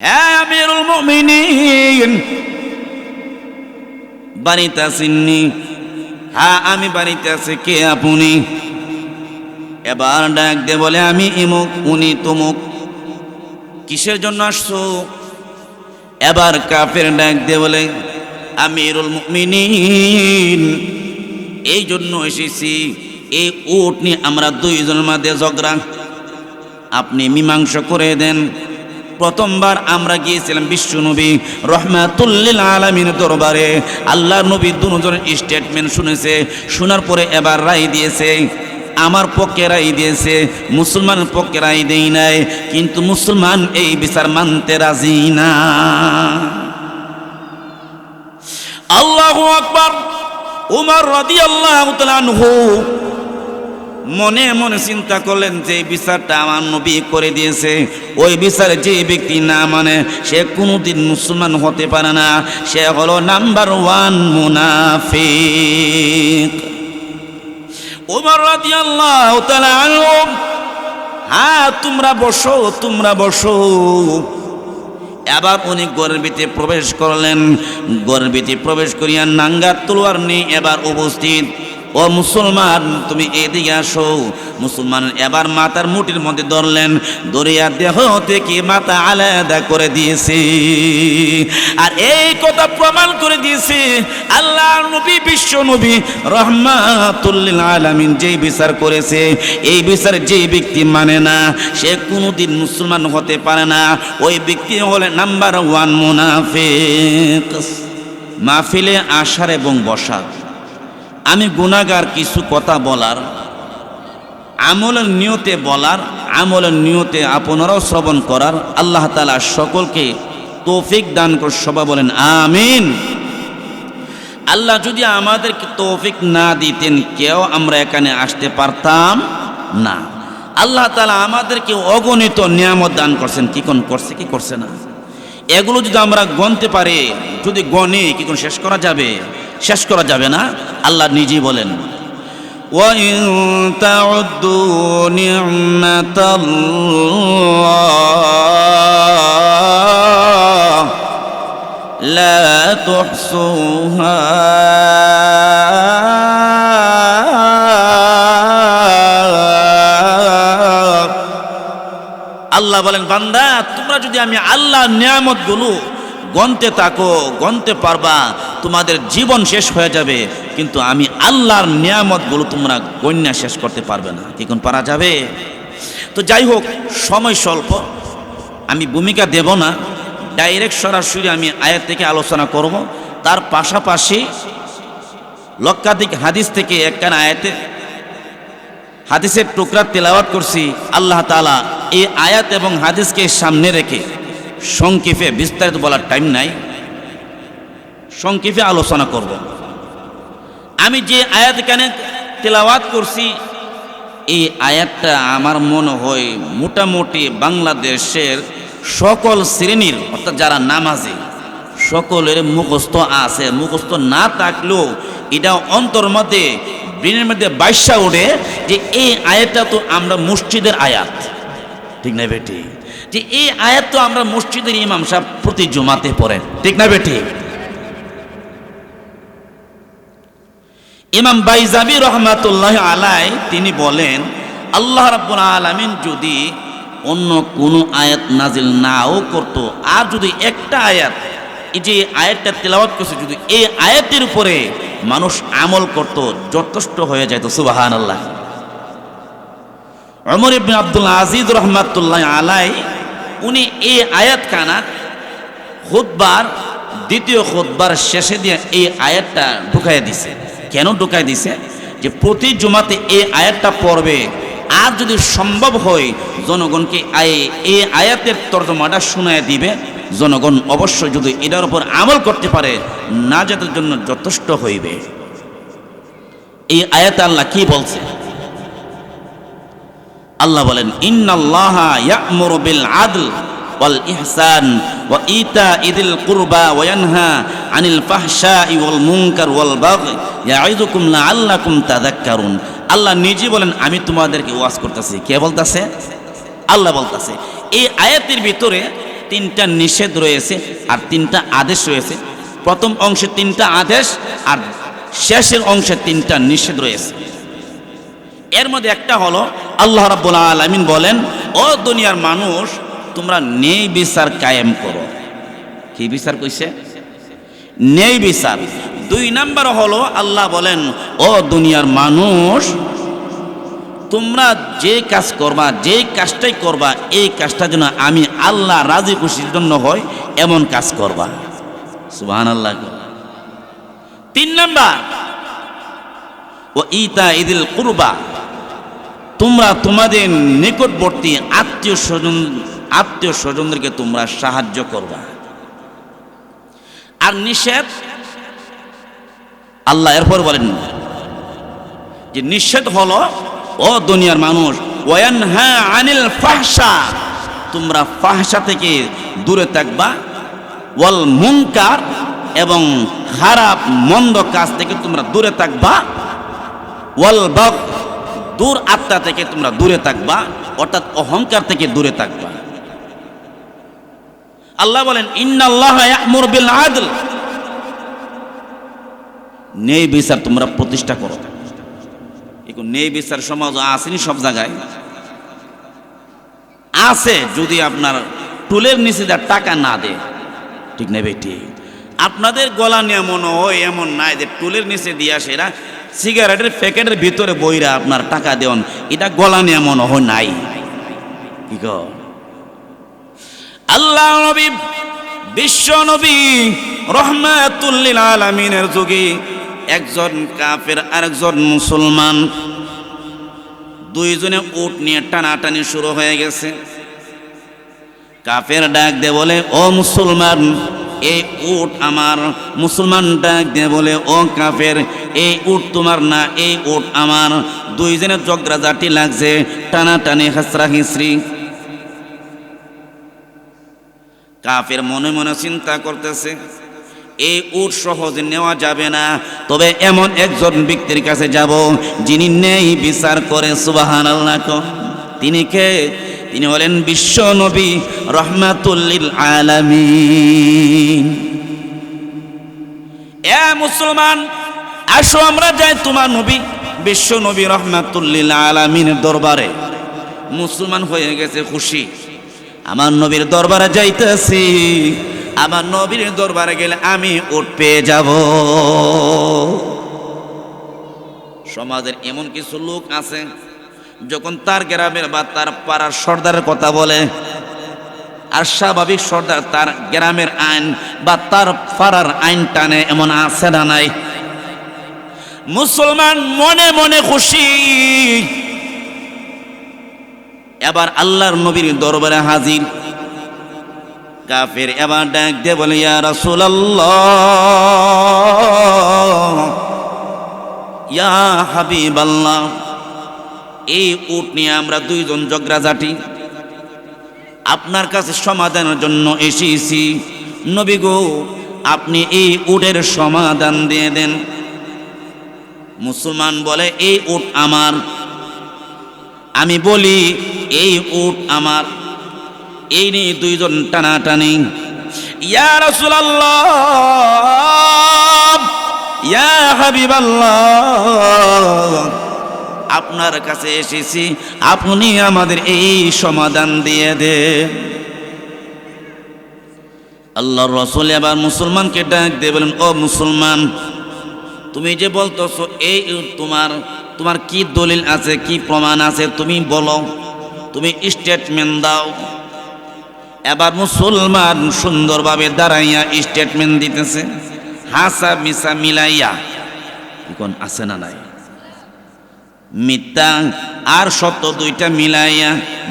আমিরুল মুমিনিন। বাড়িতে আসেননি হ্যাঁ আমি বাড়িতে আছি। কে আপনি? এবার ডাক দে বলে, আমি ইমুক, উনি তুমুক। কিসের জন্য আসছো? এবার কাফের ডাক দে বলে, আমিরুল মুমিনিন, এই জন্য এসেছি। এই উট নিয়ে আমরা দুইজনের মাঝে ঝগড়া। আপনি মীমাংস করে দেন। প্রথমবার আমরা গিয়েছিলাম বিশ্ব নবী রহমাতুল্লিল আলমিন দরবারে। আল্লাহ নবী দুজনের স্টেটমেন্ট শুনেছে, শোনার পরে এবার রায় দিয়েছে, আমার পক্ষে রায় দিয়েছে, মুসলমানের পক্ষে রায় দেই নাই, কিন্তু মুসলমান এই বিচার মানতে রাজি না। আল্লাহ আকবার, উমর তাআলা আনহু মনে মনে চিন্তা করলেন যে বিচারটা আমার নবী করে দিয়েছে। ওই বিচারে যে ব্যক্তি না মানে সে কোনোদিন মুসলমান হতে পারে না। সে হলো নাম্বার ওয়ান মুনাফিক। ওমর রাদিয়াল্লাহু তাআলা আনহু হ্যাঁ তোমরা বসো তোমরা বসো। এবার উনি গর্বিতে প্রবেশ করলেন। গর্বিতে প্রবেশ করিয়া নাঙ্গা তলোয়ার নিয়ে এবার উপস্থিত। ও মুসলমান, তুমি এদিকে আসো। মুসলমান এবার মাথার মুটির মধ্যে ধরলেন, দরিয়া দেহ থেকে মাথা আলাদা করে দিয়েছে। আর এই কথা প্রমাণ করে দিয়েছে, আল্লাহ নবী, বিশ্ব নবী, রহমাতুল্লিল আলামিন যেই বিচার করেছে, এই বিচার যেই ব্যক্তি মানে না, সে কোনোদিন মুসলমান হতে পারে না। ওই ব্যক্তি হলে নাম্বার ওয়ান মুনাফিক। মাহফিলে আসার এবং বসার। আমি গুণাগার কিছু কথা বলার, আমলের নিয়তে বলার, আমলের নিয়তে আপনারাও শ্রবণ করার, আল্লাহ তালা সকলকে তৌফিক দান করে সবাই বলেন আমিন। আল্লাহ যদি আমাদেরকে তৌফিক না দিতেন, কেউ আমরা এখানে আসতে পারতাম না। আল্লাহ তালা আমাদেরকে অগণিত নিয়ামত দান করছেন। কি কোন করছে, কি করছে না। এগুলো যদি আমরা গণতে পারি, যদি গণে, কি কোন শেষ করা যাবে? শেষ করা যাবে না আল্লাহ নিজেই বলেন وَإِن تَعُدُّوا نِعْمَةَ اللَّهِ لَا تُحْصُوهَا আল্লাহ বলেন বান্দা তোমরা যদি আমি আল্লাহ নিয়ামত গুলো গনতে থাকো, গনতে পারবা, তোমাদের জীবন শেষ হয়ে যাবে, কিন্তু আমি আল্লাহর নিয়ামতগুলো তোমরা গণ্যা শেষ করতে পারবে না। কি কোন পারা যাবে? তো যাই হোক, সময় স্বল্প, আমি ভূমিকা দেব না। ডাইরেক্ট সরাসরি আমি আয়াত থেকে আলোচনা করব। তার পাশাপাশি লক্ষাধিক হাদিস থেকে একখান আয়াতে, হাদিসের টুকরা তেলাওয়াত করছি। আল্লাহ তালা এই আয়াত এবং হাদিসকে সামনে রেখে সংক্ষেপে বিস্তারিত বলার টাইম নাই। সংক্ষেপে আলোচনা করব। আমি যে আয়াত এখানে তেলাওয়াত করছি, এই আয়াতটা আমার মনে হয় মোটামুটি বাংলাদেশের সকল শ্রেণির, অর্থাৎ যারা নামাজে, সকলের মুখস্থ আছে। মুখস্থ না থাকলেও এটা অন্তর মধ্যে, ব্রেনের মধ্যে বাইশা ওঠে যে এই আয়াতটা তো আমরা মসজিদের আয়াত। ঠিক না বেটি? যে এই আয়াত তো আমরা মসজিদের ইমাম সাহেব প্রতি জমাতে পড়েন, ঠিক না বেটি? ইমাম বাইজাবি রহমাতুল্লাহ আলাই তিনি বলেন, আল্লাহ রাব্বুল আলামিন যদি অন্য কোনো আয়াত নাজিল নাও করত, আর যদি একটা আয়াত, এই যে আয়াতটা তেলাওয়াত করছে, যদি এই আয়াতের উপরে মানুষ আমল করত, যথেষ্ট হয়ে যেত সুবাহান আল্লাহ অমর ইবনে আব্দুল আজিজ রহমাতুল্লাহ আলাই উনি এই আয়াত কানা খুদবার দ্বিতীয় খুদবার শেষে দিয়ে এই আয়াতটা ঢুকাই দিছে। কেন ঢুকাই দিছে? যে প্রতি জমাতে এই আয়াতটা পড়বে। আর যদি সম্ভব হয়, জনগণকে এই আয়াতের তর্জমাটা শোনায় দিবে। জনগণ অবশ্যই যদি এটার উপর আমল করতে পারে, নাজাতের জন্য যথেষ্ট হইবে। এই আয়াত আল্লাহ কি বলছে? আল্লাহ বলেন ওয়াল ইহসান ইতাইদিল কুরবা ওয়াল ওয়াল আল্লাহ নিজে বলেন, আমি তোমাদেরকে ওয়াজ করতেছি। কে বলতাছে? আল্লাহ বলতাছে। এই আয়াতের ভিতরে তিনটা নিষেধ রয়েছে আর তিনটা আদেশ রয়েছে। প্রথম অংশে তিনটা আদেশ আর শেষের অংশে তিনটা নিষেধ রয়েছে। এর মধ্যে একটা হলো, আল্লাহ রাব্বুল আলামিন বলেন, ও দুনিয়ার মানুষ, তোমরা নেই বিচার কায়েম করো। কি বিচার কইছে? নেই বিচার। দুই নাম্বার হলো, আল্লাহ বলেন, ও দুনিয়ার মানুষ, তোমরা যে কাজ করবা, যে কাজটাই করবা, এই কাজটা যেন আমি আল্লাহ রাজি খুশির জন্য হয় এমন কাজ করবা। সুবহান আল্লাহ তিন নাম্বার ও ইতা ইদিল কুরবা। তোমরা তোমাদের নিকটবর্তী আত্মীয় স্বজন, আত্মীয় স্বজনদেরকে তোমরা সাহায্য করবা। আর নিষেধ, আল্লাহ এরপর বলেন যে নিষেধ হলো, ও দুনিয়ার মানুষ, ওয়ানহা আনিল ফাহশা, তোমরা ফাহশা থেকে দূরে থাকবা। ওয়াল মুনকার এবং খারাপ, মন্দ কাজ থেকে তোমরা দূরে থাকবা। ওয়াল বক দূর আত্মা থেকে তোমরা দূরে থাকবা, অর্থাৎ অহংকার থেকে দূরে থাকবা। আল্লাহ বলেন, ইন্নাল্লাহ ইয়ামুর বিল আদল। নেই বিচার তোমরা প্রতিষ্ঠা করো। এখন নেই বিচার, সমাজ আসেনি সব জায়গায়। আছে যদি আপনার টুলের নিচে যা টাকা না দেয়। ঠিক নেই বেটি আপনাদের গলা নিয়ে মনে হয় এমন নাই যে টুলের নিচে দিয়ে আসে এরা সিগারেটের প্যাকেটের ভিতরে বইরা আপনার টাকা দেন এটা গলা নিয়ে মনে হয় নাই। কি আল্লাহ নবী, বিশ্ব নবী রহমাতুল্লিল আলামিনের যুগে একজন কাফের, আরেকজন মুসলমান, দুইজনে উট নিয়ে টানাটানি শুরু হয়ে গেছে। কাফের ডাক দে বলে, ও মুসলমান এই উট আমার মুসলমান ডাক দে বলে, ও কাফের, এই উট তোমার না, এই উট আমার। দুইজনের জগরাজাটি লাগছে টানা টানাটানি, হাসরা হিসরি। কাফের মনে মনে চিন্তা করতেছে, এই উট সহজে নেওয়া যাবে না, তবে এমন একজন ব্যক্তির কাছে যাব, যিনি নেই বিচার করে সুবাহান তিনি কে? তিনি হলেন বিশ্ব নবী রহমাতুল্লিল আলামিন। এ মুসলমান, আসো আমরা যাই তোমার নবী, বিশ্ব নবী রহমাতুল্লিল আলামিনের দরবারে। মুসলমান হয়ে গেছে, খুশি। আমার নবীর দরবারে যাইতেছি। আমার নবীর দরবারে গেলে আমি উঠ পেয়ে যাব। সমাজের এমন কিছু লোক আছে যখন তার গ্রামের বা তার পাড়ার সর্দারের কথা বলে, আর স্বাভাবিক সর্দার তার গ্রামের আইন বা তার পাড়ার আইন টানে এমন আছে না নাই। মুসলমান মনে মনে খুশি। এবার আল্লাহর নবীর দরবারে হাজির। কাফের এবার ডাক দিয়ে বলে, ইয়া রাসূলুল্লাহ, ইয়া হাবিবাল্লাহ। এই উট নিয়ে আমরা দুইজন জগরাজাটি আপনার কাছে সমাধানের জন্য এসেছি। নবী গো, আপনি এই উটের সমাধান দিয়ে দেন। মুসলমান বলে, এই উট আমার। আমি বলি, এই উট আমার। এই নিয়ে দুইজন টানাটানি। ইয়া রাসূলুল্লাহ, ইয়া হাবিবাল্লাহ। আপনার কাছে এসেছি, আপনি আমাদের এই সমাধান দিয়ে দে। আল্লাহর রসুল এবার মুসলমানকে ডাক দিয়ে বলেন, ও মুসলমান, তুমি যে বলতেছো এই তোমার তোমার কি দলিল আছে, কি প্রমাণ আছে, তুমি বলো, তুমি স্টেটমেন্ট দাও। এবার মুসলমান সুন্দরভাবে দাঁড়াইয়া স্টেটমেন্ট দিতেছে, হাসা মিসা মিলাইয়া। এখন আছে না নাই? মিথ্যা আর সত্য দুইটা মিলাইয়া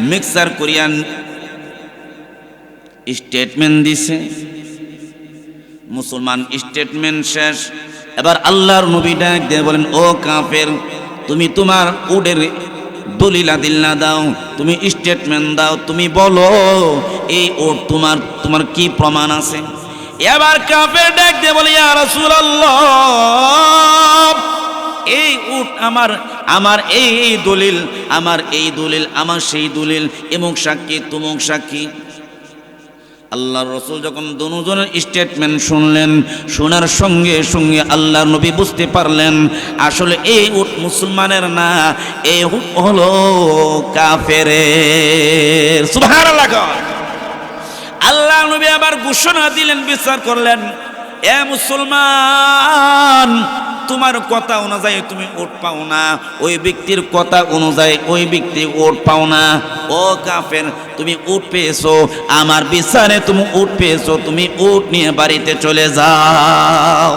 মিক্সার করিয়া স্টেটমেন্ট দিছে। মুসলমান স্টেটমেন্ট শেষ। এবার আল্লাহর নবী ডাক দিয়ে বলেন, ও কাফের, তুমি তোমার উডের দলিলা দিল্লা দাও, তুমি স্টেটমেন্ট দাও, তুমি বলো, এই ওট তোমার তোমার কি প্রমাণ আছে? এবার কাফের ডাক দিয়ে বলে, ইয়া এই উট আমার আমার এই এই দলিল, আমার এই দলিল, আমার সেই দলিল, এমুক সাক্ষী, তুমুক সাক্ষী। আল্লাহ রসুল যখন দুজনের স্টেটমেন্ট শুনলেন, শোনার সঙ্গে সঙ্গে আল্লাহ নবী বুঝতে পারলেন, আসলে এই উট মুসলমানের না, এই উট হলো কাফের আল্লাহ নবী আবার ঘোষণা দিলেন, বিচার করলেন, এ মুসলমান তোমার কথা অনুযায়ী তুমি ওট পাও না, ওই ব্যক্তির কথা অনুযায়ী ওই ব্যক্তি ওট পাও না। ও কাফের, তুমি উট পেয়েছ, আমার বিচারে তুমি উট পেয়েছ, তুমি উট নিয়ে বাড়িতে চলে যাও।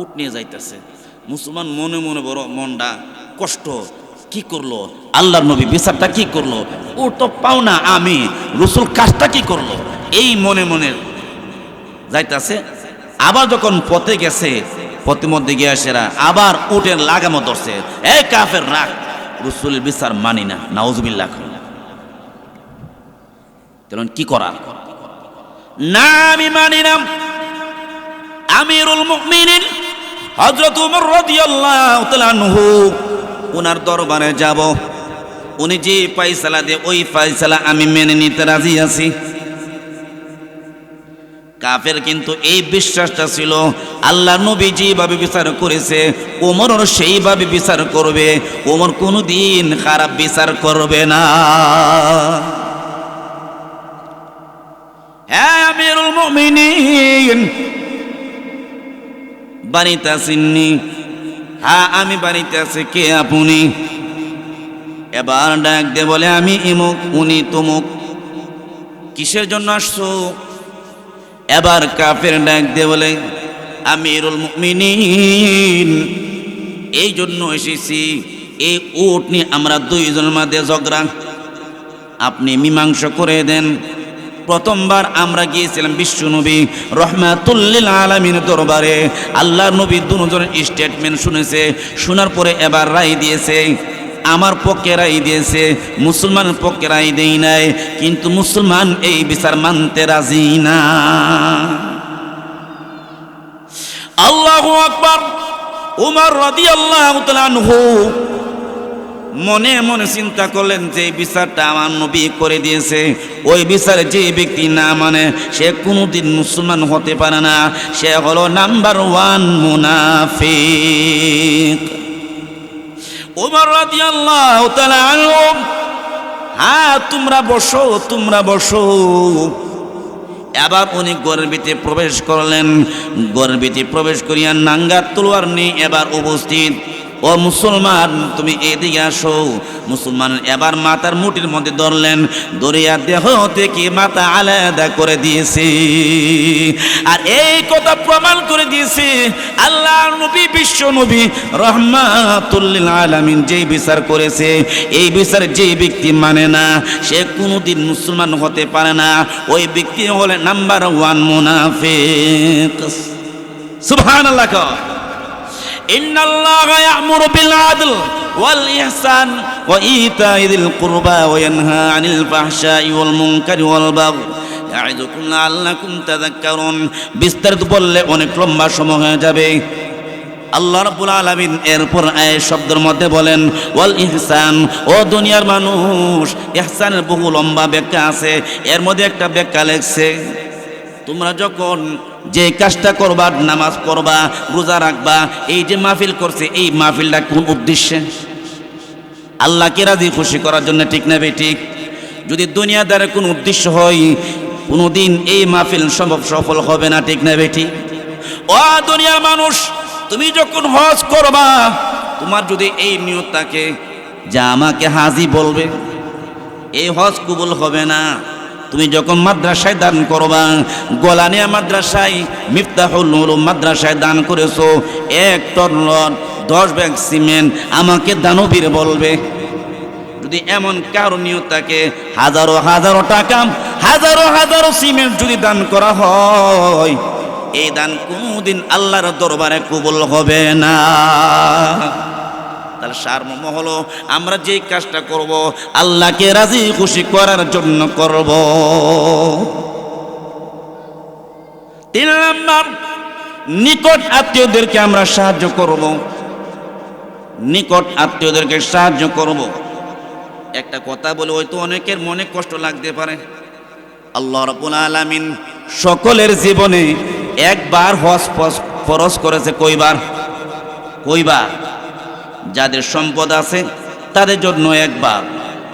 উট নিয়ে যাইতেছে। মুসলমান মনে মনে বড় মনটা কষ্ট। কি করল? আল্লাহর নবী বিচারটা কি করল? ও তো পাও না আমি, রসুল কাজটা কি করল? এই মনে মনে যাইতাছে। আবার যখন পথে গেছে, পথের মধ্যে গিয়ে সেরা আবার উটের লাগামো ধরছে। এই কাফের রাখ রসুলের বিচার মানি না, নাউজবিল্লাহ চলুন কি করা? না, আমি মানি না। আমিরুল মুমিনিন, হযরত উমর রাদিয়াল্লাহু তাআলা আনহু ওনার দরবারে যাব। উনি যে ফাইসালা দে ওই ফাইসালা আমি মেনে নিতে রাজি আছি। কাফের কিন্তু এই বিশ্বাসটা ছিল, আল্লাহ নবী যেভাবে বিচার করেছে, ওমরও সেইভাবে বিচার করবে, ওমর কোনোদিন খারাপ বিচার করবে না। হ্যাঁ আমি বাড়িতে আছি, কে আপনি? এবার ডাক দে বলে, আমি ইমুক কিসের জন্য আসছো? এবার কাফের ডাক দে বলে, আমিরুল মুমিনিন, এই জন্য এসেছি, এই উট নিয়ে আমরা দুইজনের মাঝে ঝগড়া। আপনি মীমাংস করে দেন। প্রথমবার আমরা গিয়েছিলাম বিশ্ব নবী, রহমাতুল্লিল আলমিন দরবারে। আল্লাহ নবী দুজনের স্টেটমেন্ট শুনেছে, শোনার পরে এবার রায় দিয়েছে। আমার পক্ষে রায় দিয়েছে মুসলমানের পক্ষে রায় দেই নাই, কিন্তু মুসলমান এই বিচার মানতে রাজি না। আল্লাহ আকবর, উমর রাদি আল্লাহ মনে মনে চিন্তা করলেন যে বিচারটা আমার নবী করে দিয়েছে। ওই বিচারে যে ব্যক্তি না মানে সে কোনোদিন মুসলমান হতে পারে না, সে হলো নাম্বার ওয়ান মুনাফিক। ওমর রাদিয়াল্লাহু তাআলা আনহু হ্যাঁ তোমরা বসো, তোমরা এবার উনি প্রবেশ করলেন। গর্বিতে প্রবেশ করিয়া নাঙ্গার তলোয়ার নিয়ে এবার উপস্থিত। ও মুসলমান, তুমি এদিকে আসো। মুসলমান এবার মাতার মুটির মধ্যে ধরলেন দরিয়া দেহ থেকে মাথা আলাদা করে দিয়েছে। আর এই কথা প্রমাণ করে দিয়েছে, আল্লাহ নবী, বিশ্ব নবী রহমাতুল্লিল আলামিন যেই বিচার করেছে, এই বিচার যেই ব্যক্তি মানে না, সে কোনোদিন মুসলমান হতে পারে না। ওই ব্যক্তি হলে নাম্বার ওয়ান মুনাফিক। সুবহানাল্লাহ ইহসান বিস্তারিত বললে অনেক লম্বা সময় হয়ে যাবে। আল্লাহ রাব্বুল আলামিন এরপর এই শব্দের মধ্যে বলেন ওয়াল ইহসান ও দুনিয়ার মানুষ, ইহসানের বহু লম্বা ব্যাখ্যা আছে। এর মধ্যে একটা ব্যাখ্যা লেখছে, তোমরা যখন যে কাজটা করবা, নামাজ পড়বা, রোজা রাখবা, এই যে মাহফিল করছে, এই মাহফিলটা কোন উদ্দেশ্যে? আল্লাহকে রাজি খুশি করার জন্য ঠিক না ঠিক? যদি দুনিয়াদারের কোন উদ্দেশ্য হয়, কোনোদিন এই মাহফিল সম্ভব সফল হবে না, ঠিক না ঠিক? ও দুনিয়ার মানুষ, তুমি যখন হজ করবা, তোমার যদি এই নিয়ত থাকে, যা আমাকে হাজি বলবে, এই হজ কবুল হবে না। তুমি যখন মাদ্রাসায় দান করবা গোলানিয়া মাদ্রাসায় মিফতাহুল মাদ্রাসায় দান করেছ, এক টন দশ ব্যাগ সিমেন্ট, আমাকে দানবীর বলবে। যদি এমন কারণীয় থাকে, হাজারো হাজারো টাকা, হাজারো হাজারো সিমেন্ট যদি দান করা হয়, এই দান কোনোদিন আল্লাহর দরবারে কবুল হবে না। তাহলে সারমর্ম হলো, আমরা যেই কাজটা করব, আল্লাহকে রাজি খুশি করার জন্য করব। তিন নম্বর, নিকট আত্মীয়দেরকে আমরা সাহায্য করব। নিকট আত্মীয়দেরকে সাহায্য করব। একটা কথা বলে, হয়তো অনেকের মনে কষ্ট লাগতে পারে। আল্লাহ রাব্বুল আলামিন সকলের জীবনে একবার হজ ফরজ করেছে কইবার কইবার যাদের সম্পদ আছে, তাদের জন্য একবার।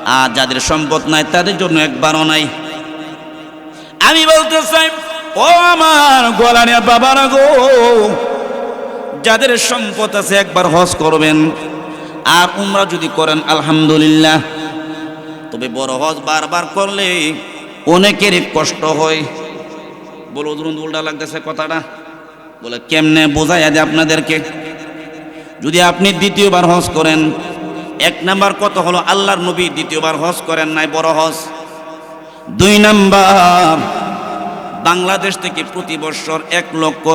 আর যাদের সম্পদ নাই, তাদের জন্য একবারও নাই। আমি বলতে চাই, ও আমার গোলানিয়া বাবারা গো, যাদের সম্পদ আছে, একবার হজ করবেন। আর উমরা যদি করেন, আলহামদুলিল্লাহ। তবে বড় হজ বারবার করলে অনেকেরই কষ্ট হয়। বলো ধরুন উল্টা লাগতেছে কথাটা। বলে, কেমনে বোঝাই দেয় আপনাদেরকে? যদি আপনি দ্বিতীয়বার হজ করেন, এক নাম্বার কত হলো আল্লাহর নবী দ্বিতীয়বার হজ করেন নাই, বড় হজ? দুই নাম্বার, বাংলাদেশ থেকে প্রতি বছর এক লক্ষ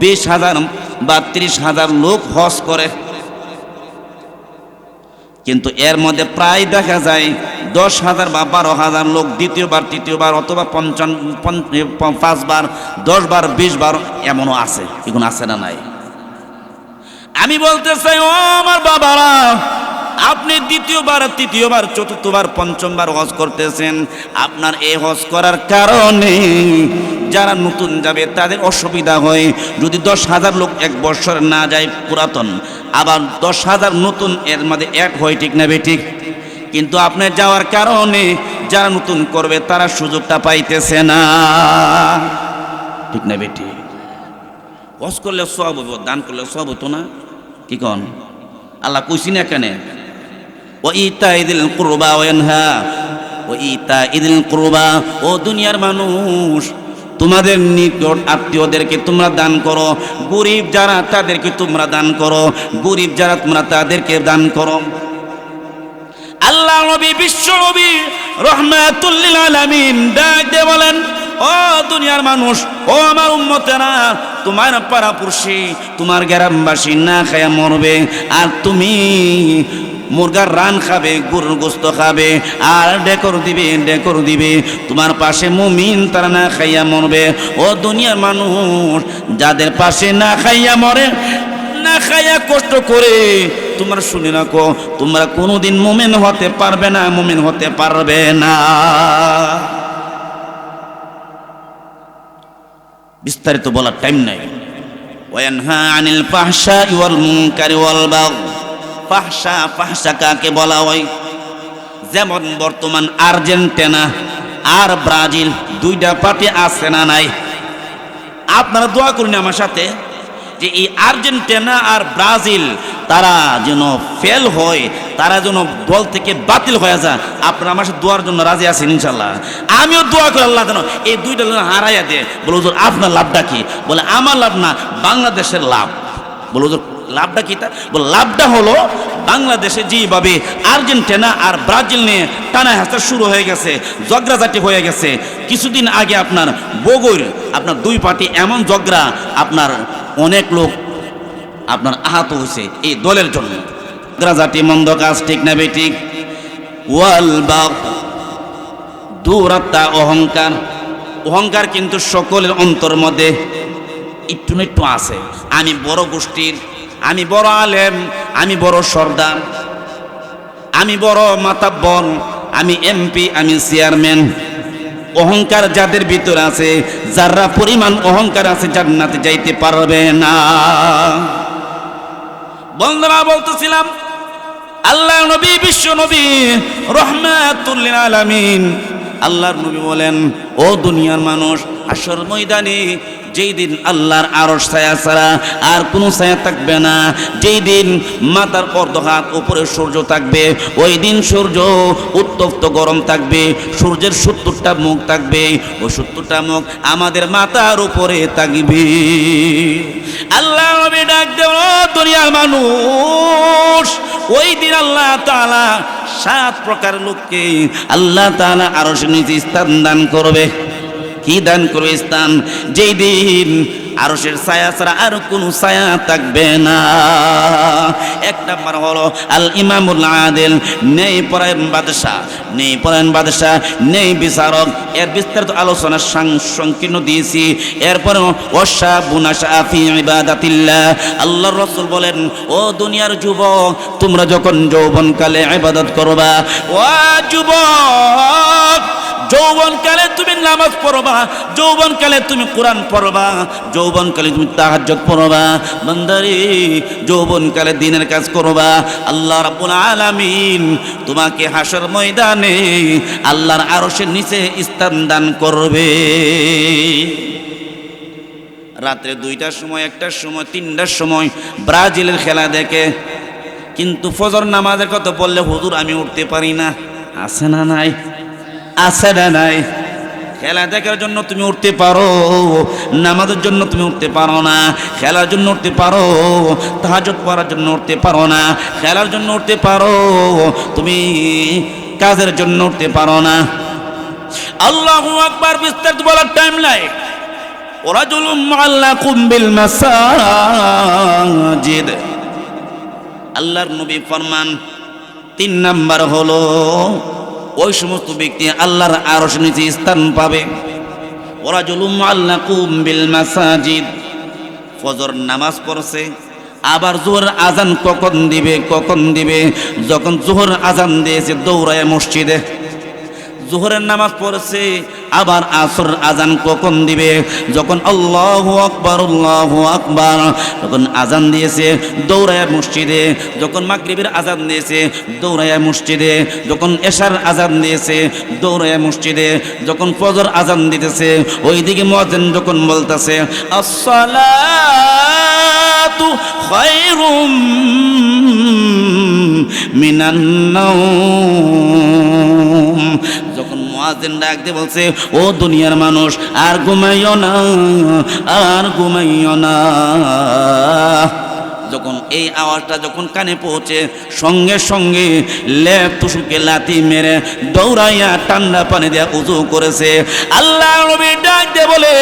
বিশ হাজার বা ত্রিশ হাজার লোক হজ করে। কিন্তু এর মধ্যে প্রায় দেখা যায় দশ হাজার বা বারো হাজার লোক দ্বিতীয়বার, তৃতীয়বার অথবা পঞ্চান্ন পঞ্চ- পাঁচবার, দশবার, বিশবার এমনও আছে, এগুলো আছে না নাই? আমি বলতে চাই, ও আমার বাবারা, আপনি দ্বিতীয়বার, তৃতীয়বার, চতুর্থবার, পঞ্চমবার হজ করতেছেন। আপনার এই হজ করার কারণে যারা নতুন যাবে, তাদের অসুবিধা হয়। যদি দশ হাজার লোক এক বছর না যায় পুরাতন, আবার দশ হাজার নতুন এর মধ্যে এক হয়, ঠিক না ঠিক? কিন্তু আপনি যাওয়ার কারণে যারা নতুন করবে, তারা সুযোগটা পাইতেছে না। ঠিক না বেটি হজ করলে সব হইব, দান করলে সব হতো না। কি কন? আল্লাহ কইছি না কেন? ও ইতা ইদিল কুরবা ওয়ানহা ও ইতা ইদিল কুরবা ও দুনিয়ার মানুষ, তোমাদের নিকট আত্মীয়দেরকে তোমরা দান করো, গরিব যারা তাদেরকে তোমরা দান করো, গরিব যারা তোমরা তাদেরকে দান করো। আল্লাহ নবী, বিশ্ব নবী রহমাতুল্লিল আলামিন ডাক দিয়ে বলেন ও দুনিয়ার মানুষ, ও আমার উম্মতেরা, তোমার পাড়াপুরসি তোমার গ্রামবাসী না খায়া মরবে, আর তুমি মুরগার রান খাবে, গরুর গোস্ত খাবে, আর ডেকর দিবে ডেকর দিবে, তোমার পাশে মুমিন তারা না খাইয়া মরবে। ও দুনিয়ার মানুষ, যাদের পাশে না খাইয়া মরে, না খাইয়া কষ্ট করে, তোমরা শুনে রাখো, তোমরা কোনোদিন মোমেন হতে পারবে না, মোমেন হতে পারবে না। বিস্তারিত বলার টাইম নাই। ওয়ানহা আনিল ফাহশা ওয়াল মুনকারি ওয়াল বাগ ফাহশা ফাহশা কাকে বলা হয়? যেমন বর্তমান আর্জেন্টিনা আর ব্রাজিল দুইটা পার্টি আছে না নাই? আপনারা দোয়া করুন আমার সাথে। যে এই আর্জেন্টিনা আর ব্রাজিল, তারা যেন ফেল হয়, তারা যেন দল থেকে বাতিল হয়ে যায়, আপনারা আমার সাথে দোয়ার জন্য রাজি আছেন ইনশাল্লাহ আমিও দোয়া করি আল্লাহ যেন এই দুইটা যেন হারাইয়া দেয়। বলে হুজুর, আপনার লাভটা কি? বলে, আমার লাভ না, বাংলাদেশের লাভ। বলে হুজুর, লাভটা কি তা? বলে, লাভটা হলো বাংলাদেশে যেভাবে আর্জেন্টিনা আর ব্রাজিল নিয়ে টানা হাসা শুরু হয়ে গেছে জগরাজাটি হয়ে গেছে। কিছুদিন আগে আপনার বগুর আপনার দুই পার্টি এমন জগরা আপনার অনেক লোক আপনার আহত হয়েছে এই দলের জন্য। জগরাজাটি মন্দ কাজ, ঠিক না বেঠিক দূরত্বা অহংকার। অহংকার কিন্তু সকলের অন্তর মধ্যে একটু একটু আছে। আমি বড় গোষ্ঠীর, আমি বড় আলেম, আমি বড় সর্দার, আমি বড় মাতাব্বর আমি এমপি, আমি চেয়ারম্যান। অহংকার যাদের ভিতরে আছে, যারা পরিমাণ অহংকার আছে জান্নাতে যাইতে পারবে না। বন্ধুরা, বলতেছিলাম, আল্লাহ নবী, বিশ্ব নবী রহমাতুল্লিন আলামিন। আল্লাহর নবী বলেন, ও দুনিয়ার মানুষ আসর ময়দানে যেই দিন আল্লাহর আরশ ছায়া ছাড়া আর কোনো ছায়া থাকবে না যেই দিন মাথার অর্ধ হাত উপরে সূর্য থাকবে ওই দিন সূর্য উত্তপ্ত গরম থাকবে, সূর্যের সত্তরটা মুখ থাকবে ওই সত্তরটা মুখ আমাদের মাথার উপরে থাকবে। আল্লাহ ডাক দুনিয়ার মানুষ ওই দিন আল্লাহ তাআলা সাত প্রকার লোককে আল্লাহ তাআলা আরও নিচে স্থান দান করবে। কি দান করবে স্থান যেই দিন আরশের ছায়া ছাড়া আর কোনো ছায়া থাকবে না। এক নাম্বার হলো আল ইমামুল আদেল, নেই পরায়ণ বাদশাহ, নেই পরায়ণ বাদশাহ, নেই বিচারক। এর বিস্তারিত আলোচনা সংকীর্ণ দিয়েছি। এরপরে ওসা বুনাশা আফি ইবাদাতিল্লাহ। আল্লাহর রসুল বলেন, ও দুনিয়ার যুবক, তোমরা যখন যৌবনকালে ইবাদত করবা, ও যুবক যৌবনকালে তুমি নামাজ পড়বা যৌবনকালে তুমি কোরআন পড়বা যৌবনকালে তুমি তাহাজ্জুদ পড়বা। বান্দারে যৌবনকালে দিনের কাজ করবা। আল্লাহ রাব্বুল আলামিন তোমাকে হাসর ময়দানে আল্লাহর আরশের নিচে স্থান দান করবে। রাত্রে দুইটার সময়, একটার সময়, তিনটার সময় ব্রাজিলের খেলা দেখে। কিন্তু ফজর নামাজের কথা বললে হুজুর আমি উঠতে পারি না। আছে না নাই? আছে না নাই? খেলা দেখার জন্য তুমি উঠতে পারো, নামাজের জন্য তুমি উঠতে পারো না, খেলার জন্য উঠতে পারো তাহাজত পড়ার জন্য উঠতে পারো না, খেলার জন্য উঠতে পারো, তুমি কাজের জন্য উঠতে পারো না। আল্লাহ আকবার বিস্তারিত বলার টাইম নাই। ওরা জুলুম আল্লাহ কুম্বিল মাসাজিদ। আল্লাহর নবী ফরমান তিন নাম্বার হলো ওই সমস্ত ব্যক্তি আল্লাহর আরশ নিচে স্থান পাবে। ওরা জুলুম আল্লাহ বিল মাসাজিদ। ফজর নামাজ পড়ছে, আবার জোহর আজান কখন দিবে কখন দিবে? যখন জোহর আজান দিয়েছে দৌড়ায় মসজিদে। জোহরের নামাজ পড়ছে আবার আসর আজান কখন দিবে? যখন আল্লাহ আকবার আল্লাহ আকবার। তখন আজান দিয়েছে, দৌড়ায় মসজিদে। যখন মাগরিবের আজান দিয়েছে, দৌড়ায় মসজিদে। যখন এশার আজান দিয়েছে, দৌড়ায় মসজিদে। যখন ফজর আজান দিতেছে, ওইদিকে মজেন যখন বলতেছে, আসসালাতু খায়রুম মিনান নাওম ডাকতে বলছে ও দুনিয়ার মানুষ আর ঘুমাইও না আর ঘুমাইও না। যখন এই আওয়াজটা যখন কানে পৌঁছে, সঙ্গে সঙ্গে লেপ তুষুকে লাথি মেরে দৌড়াইয়া ঠান্ডা পানি দিয়ে উজু করেছে। আল্লাহ নবী ডাক দিয়ে বলে,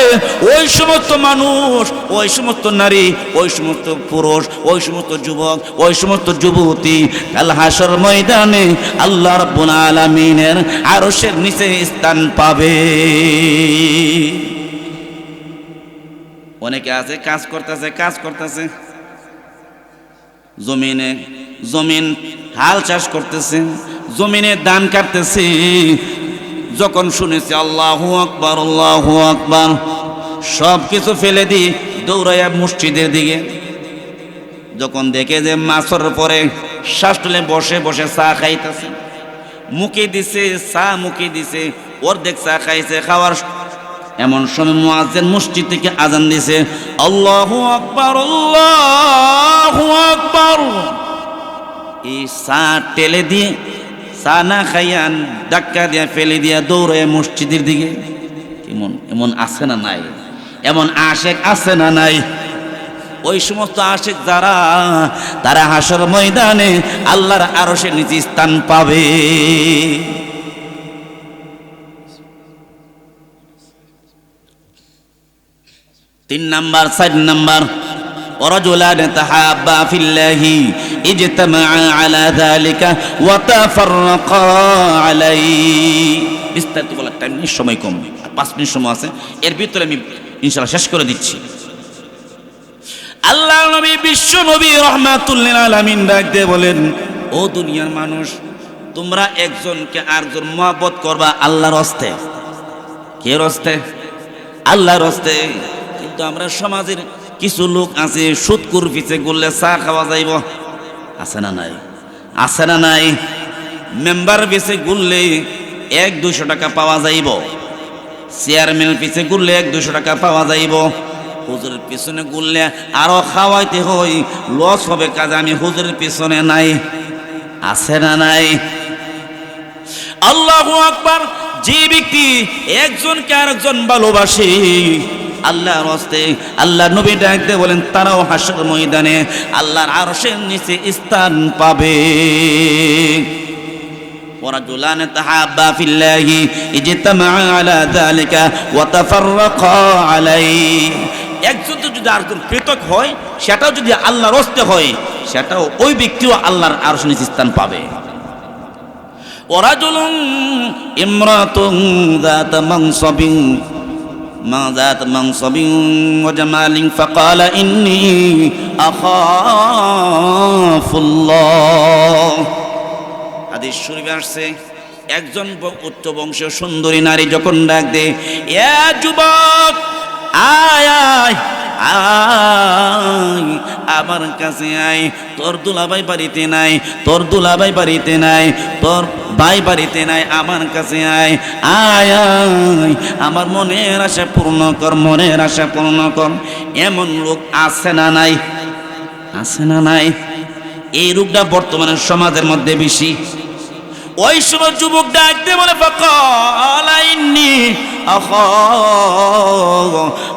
ওই সমস্ত মানুষ, ওই সমস্ত নারী, ওই সমস্ত পুরুষ, ওই সমস্ত যুবক, ওই সমস্ত যুবতী, কাল হাসর ময়দানে আল্লাহ রাব্বুল আলামিনের আরশের নিচে স্থান পাবে। অনেকে আছে, কাজ করতেছে কাজ করতেছে। জমিনে, জমিন হাল চাষ করতেছে, জমিনে ধান কাটতেছে। যখন শুনেছে আল্লাহ আকবার আল্লাহ আকবার সব কিছু ফেলে দিই, দৌড়াইয়া মসজিদের দিকে। যখন দেখে যে মাছর পরে শাসটলে বসে বসে চা খাইতেছে। মুখে দিছে, চা মুখে দিছে, অর্ধেক চা খাইছে, খাওয়ার এমন সময় মুয়াজ্জিন মসজিদ থেকে আজান দিছে, আল্লাহু আকবার আল্লাহু আকবার। এই চা টেলে দিয়ে চা না খাইয়া ধাক্কা দিয়া ফেলে দিয়া দৌড়ে মসজিদের দিকে। কেমন, এমন আছে না নাই? এমন আশেক আছে না নাই? ওই সমস্ত আশেক যারা, তারা হাসর ময়দানে আল্লাহর আরশের নিচে স্থান পাবে। তিন নাম্বার, চার নাম্বার। ورجلان تحابا في الله اجتمعا على ذلك وتفرقا عليه বিস্তারিত বলার টাইম নেই সময় কম আর পাঁচ মিনিট সময় আছে এর ভিতরে আমি ইনশাল্লাহ শেষ করে দিচ্ছি আল্লাহ নবী বিশ্ব নবী রহমাতুল্লিল আলামিন ডাক দিয়ে বলেন ও দুনিয়ার মানুষ তোমরা একজনকে আরেকজন মহব্বত করবা আল্লাহর হস্তে কে হস্তে আল্লাহর হস্তে কিন্তু আমরা সমাজের কিছু লোক আছে সুৎকুর পিছে করলে চা খাওয়া যাইব। আছে না নাই? আছে না নাই? মেম্বার পিছে ঘুরলে এক দুশো টাকা পাওয়া যাইব। চেয়ারম্যান পিছে ঘুরলে এক দুশো টাকা পাওয়া যাইব। হুজুরের পিছনে ঘুরলে আরও খাওয়াইতে হই লস হবে কাজ, আমি হুজুরের পিছনে নাই। আছে না নাই? আল্লাহ আকবার, যে ব্যক্তি একজনকে আরেকজন ভালোবাসে আল্লাহর হস্তে আল্লাহ নবী ডাকতে বলেন তারাও হাসর ময়দানে আল্লাহর আরশের নিচে স্থান পাবে ورجلان تحابا في الله اجتمعا على ذلك وتفرقا عليه একজন তো যদি আরেকজন পৃথক হয় সেটাও যদি আল্লাহর হস্তে হয় সেটাও ওই ব্যক্তিও আল্লাহর আরশ নিচে স্থান পাবে ورجل امرأة ذات منصب ما ذات منصب وجمال فقال إني أخاف الله হাদিস শরীফে আসছে একজন ব- উচ্চ বংশীয় সুন্দরী নারী যখন ডাক দে এ যুবক আয় আয় আমার কাছে আয় তোর দুলাভাই বাড়িতে নাই, তোর দুলাভাই বাড়িতে নাই, তোর ভাই বাড়িতে নাই, আমার কাছে আয় আয় আয় আমার মনের আশা পূর্ণ কর, মনের আশা পূর্ণ কর। এমন লোক আছে না নাই? আছে না নাই? এই রোগটা বর্তমানে সমাজের মধ্যে বেশি। ওই সময় যুবক ডাকতে বলে ফকালাইনি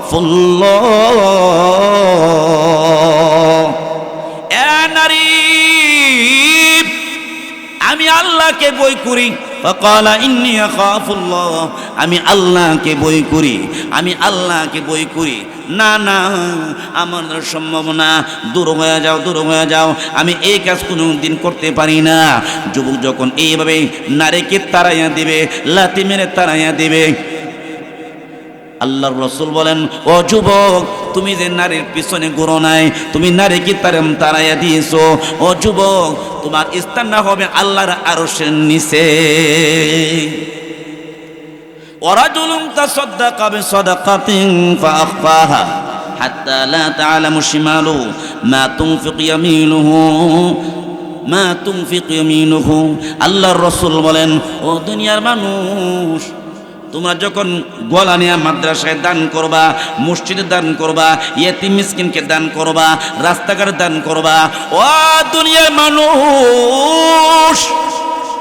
ফুল্ল নারী, আমি আল্লাহকে বই করি। আমি আল্লাহকে বই করি, আমি আল্লাহকে বই করি। না না, আমার দ্বারা সম্ভব না। দূর হয়ে যাও, দূর হয়ে যাও। আমি এই কাজ কোনো দিন করতে পারি না। যুবক যখন এইভাবে নারীকে তারাইয়া দিবে লাতি মেরে তাড়াইয়া দিবে, আল্লাহর রসুল বলেন, ও যুবক, তুমি যে নারীর পিছনে ঘুরো নাই, তুমি নারীকে তারাম তারাইয়া দিয়েছ। ও যুবক, তোমার স্থান না হবে আল্লাহর আরশের নিচে। ورجل تصدق بصدقة فأخفاها حتى لا تعلم شماله ما تنفق يمينه মা তুমফিক ইয়ামিনুহু আল্লাহর রাসূল বলেন ও দুনিয়ার মানুষ তোমরা যখন গলা নিয়ে মাদ্রাসায় দান করবা মসজিদে দান করবা ইয়েতিম মিসকিনকে দান করবা রাস্তাঘাটে দান করবা ও দুনিয়ার মানুষ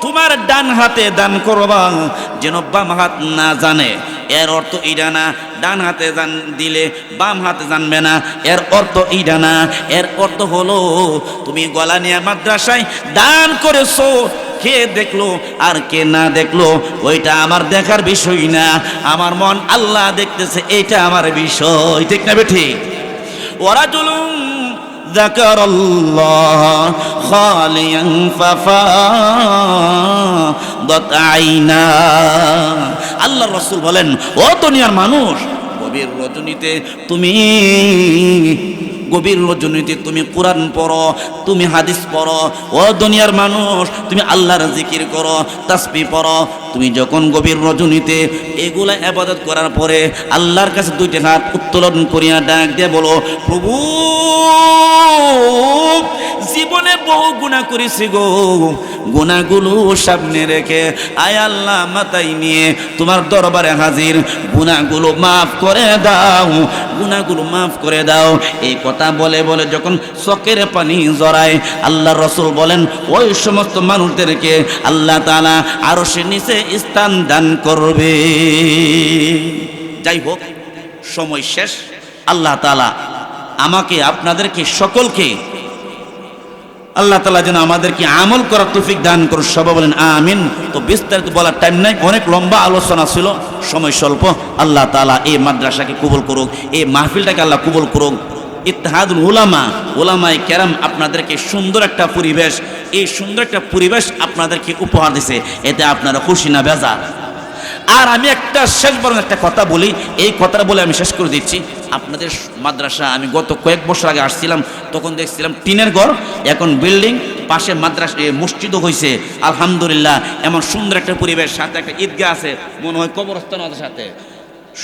তোমার ডান হাতে দান করবা। যেন বাম হাত না জানে। এর অর্থ ইডা না। ডান হাতে জান দিলে বাম হাতে জানবে না। এর অর্থ ইডা না। এর অর্থ হলো, তুমি গলা নিয়ে মাদ্রাসায় দান করেছ, কে দেখল আর কে না দেখল, ওইটা আমার দেখার বিষয় না। আমার মন আল্লাহ দেখতেছে, এইটা আমার বিষয়। ঠিক না বেঠি ওরা চলুন ذكر الله خاليا ففاضت عينا আল্লাহ রসুল বলেন ও দুনিয়ার মানুষ গভীর রজনীতে তুমি, গভীর রজনীতে তুমি কোরআন পড়ো, তুমি হাদিস পড়ো। ও দুনিয়ার মানুষ, তুমি আল্লাহর জিকির করো, তাসবি পড়ো। তুমি যখন গভীর রজনীতে এগুলা আবাদত করার পরে আল্লাহর কাছে দুইটা হাত উত্তোলন করিয়া ডাক দিয়ে বলো, প্রভু জীবনে বহু গুণা করেছি গো। গুণাগুলো সামনে রেখে আয় আল্লাহ মাথায় নিয়ে তোমার দরবারে হাজির। গুণাগুলো মাফ করে দাও, গুণাগুলো মাফ করে দাও। এই কথা বলে বলে যখন চকের পানি জড়ায়, আল্লাহ রসুল বলেন, ওই সমস্ত মানুষদেরকে আল্লাহ তালা আরও সে নিচে স্থান দান করবে। যাই হোক, সময় শেষ। আল্লাহ তালা আমাকে, আপনাদেরকে, সকলকে আল্লাহ তালা যেন আমাদেরকে আমল করার তৌফিক দান করুন সবাই বলেন, আমিন। তো বিস্তারিত বলার টাইম নাই, অনেক লম্বা আলোচনা ছিল, সময় স্বল্প। আল্লাহ তালা এই মাদ্রাসাকে কবুল করুক, এই মাহফিলটাকে আল্লাহ কবুল করুক। ইত্তেহাদুল উলামা ওলামাই কেরাম আপনাদেরকে সুন্দর একটা পরিবেশ, এই সুন্দর একটা পরিবেশ আপনাদেরকে উপহার দিছে। এতে আপনারা খুশি না, বেজা। আর আমি একটা শেষ বরং একটা কথা বলি। এই কথাটা বলে আমি শেষ করে দিচ্ছি। আপনাদের মাদ্রাসা, আমি গত কয়েক বছর আগে আসছিলাম, তখন দেখছিলাম টিনের ঘর, এখন বিল্ডিং, পাশে মাদ্রাসা মসজিদও হয়েছে আলহামদুলিল্লাহ, এমন সুন্দর একটা পরিবেশ, সাথে একটা ঈদগাহ আছে, মনে হয় কবরস্থান সাথে।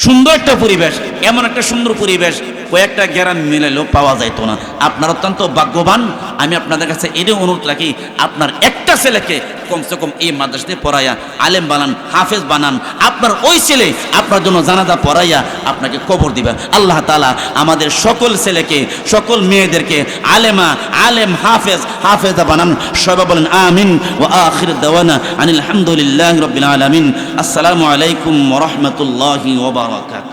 সুন্দর একটা পরিবেশ, এমন একটা সুন্দর পরিবেশ কয়েকটা গ্রাম মিলাইলেও পাওয়া যাইতো না। আপনার অত্যন্ত ভাগ্যবান, আমি আপনাদের কাছে এটাই অনুরোধ রাখি, আপনার একটা ছেলেকে কমসে কম এই মাদ্রাসাতে পড়াইয়া, আলেম বানান, হাফেজ বানান, আপনার ওই ছেলে আপনার জন্য জানাজা পড়াইয়া আপনাকে কবর দিবে। আল্লাহ তালা আমাদের সকল ছেলেকে, সকল মেয়েদেরকে, আলেমা, আলেম, হাফেজ, হাফেজা বানান। সবাই বলেন আমিন ও আখির দেওয়ানা আনিল হামদুলিল্লাহ রবিল আলমিন। আসসালামু আলাইকুম রহমতুল্লাহি ওবরাকাত